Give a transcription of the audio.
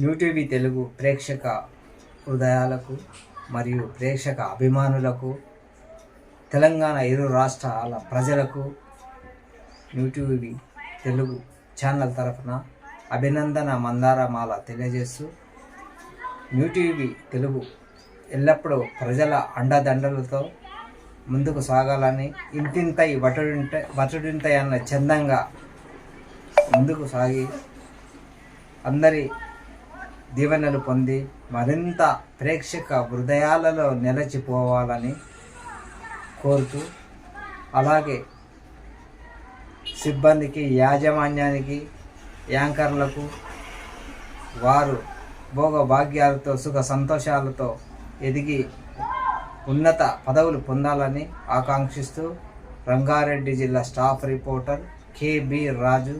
New TV Telugu ప్రేక్షక హృదయాలకు మరియు ప్రేక్షక అభిమానులకు తెలంగాణ ఇరు రాష్ట్రాల ప్రజలకు న్యూటీవీ తెలుగు ఛానల్ తరఫున అభినందన మందారమాల తెలియజేస్తూ న్యూటీవీ తెలుగు ఎల్లప్పుడూ ప్రజల అండదండలతో ముందుకు సాగాలని ఇంతింతై బటుడింట బటుడింతై అన్న చందంగా ముందుకు సాగి అందరి దీవెనలు పొంది మరింత ప్రేక్షక హృదయాలలో నిలచిపోవాలని కోరుతూ అలాగే సిబ్బందికి యాజమాన్యానికి యాంకర్లకు వారు భోగభాగ్యాలతో సుఖ సంతోషాలతో ఎదిగి ఉన్నత పదవులు పొందాలని ఆకాంక్షిస్తూ రంగారెడ్డి జిల్లా స్టాఫ్ రిపోర్టర్ కేబి రాజు